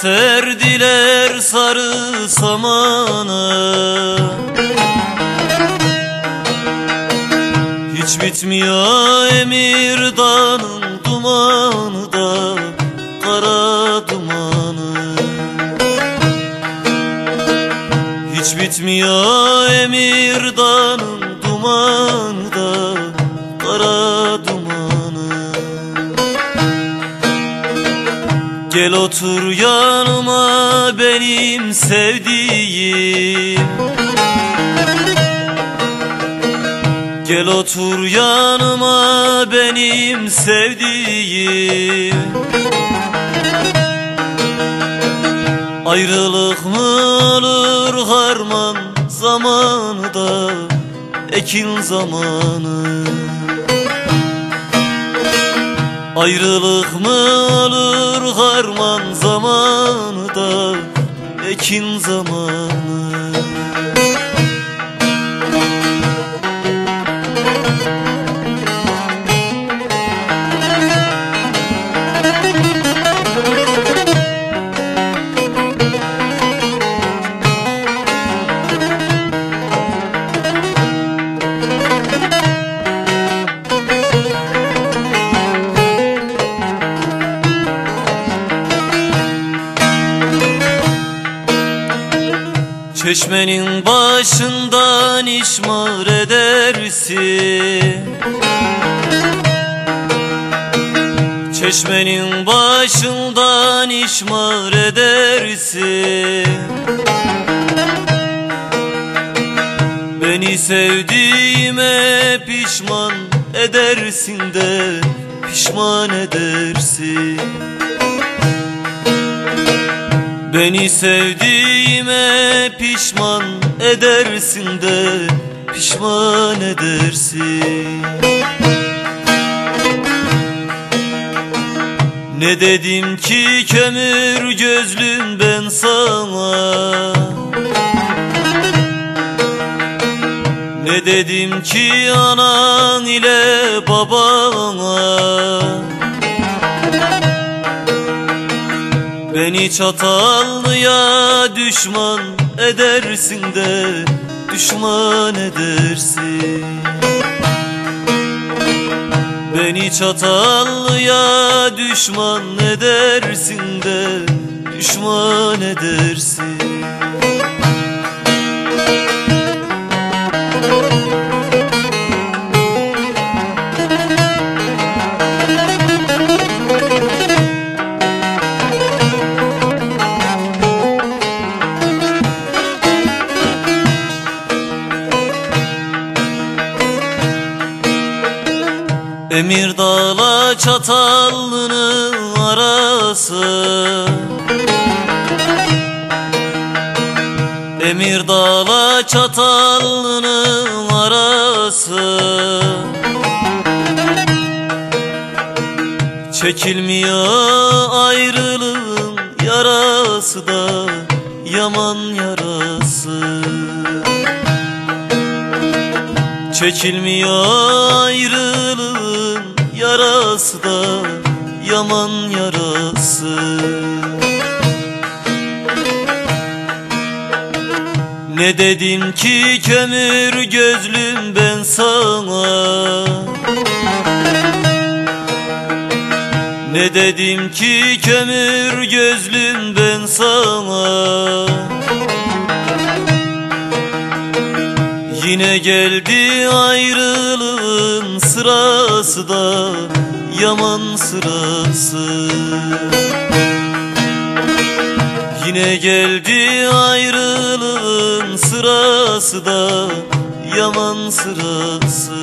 Serdiler sarı samanı. Hiç bitmiyor Emir Dağı'nın dumanı da Kara dumanı. Hiç bitmiyor Emir Dağı'nın dumanı da Kara Gel otur yanıma benim sevdiğim. Gel otur yanıma benim sevdiğim. Ayrılık mı olur harman zamanı da ekin zamanı Ayrılık mı olur harman zamanı da ekin zamanı Çeşmenin başından işmar edersin. Çeşmenin başından işmar edersin. Beni sevdiğime pişman edersin de pişman edersin Beni sevdiğime pişman edersin de pişman edersin. Ne dedim ki kömür gözlüm ben sana? Ne dedim ki anan ile babana Beni çatallıya düşman edersin de düşman edersin. Beni çatallıya düşman edersin de düşman edersin Emir dağla çatalının arası. Emir dağla çatalının arası. Çekilmiyor ayrılığın yarası da yaman yarası Çekilmiyor ayrılığın yarası da yaman yarası. Ne dedim ki kömür gözlüm ben sana? Ne dedim ki kömür gözlüm ben sana Yine geldi ayrılığın sırası da yaman sırası. Yine geldi ayrılığın sırası da yaman sırası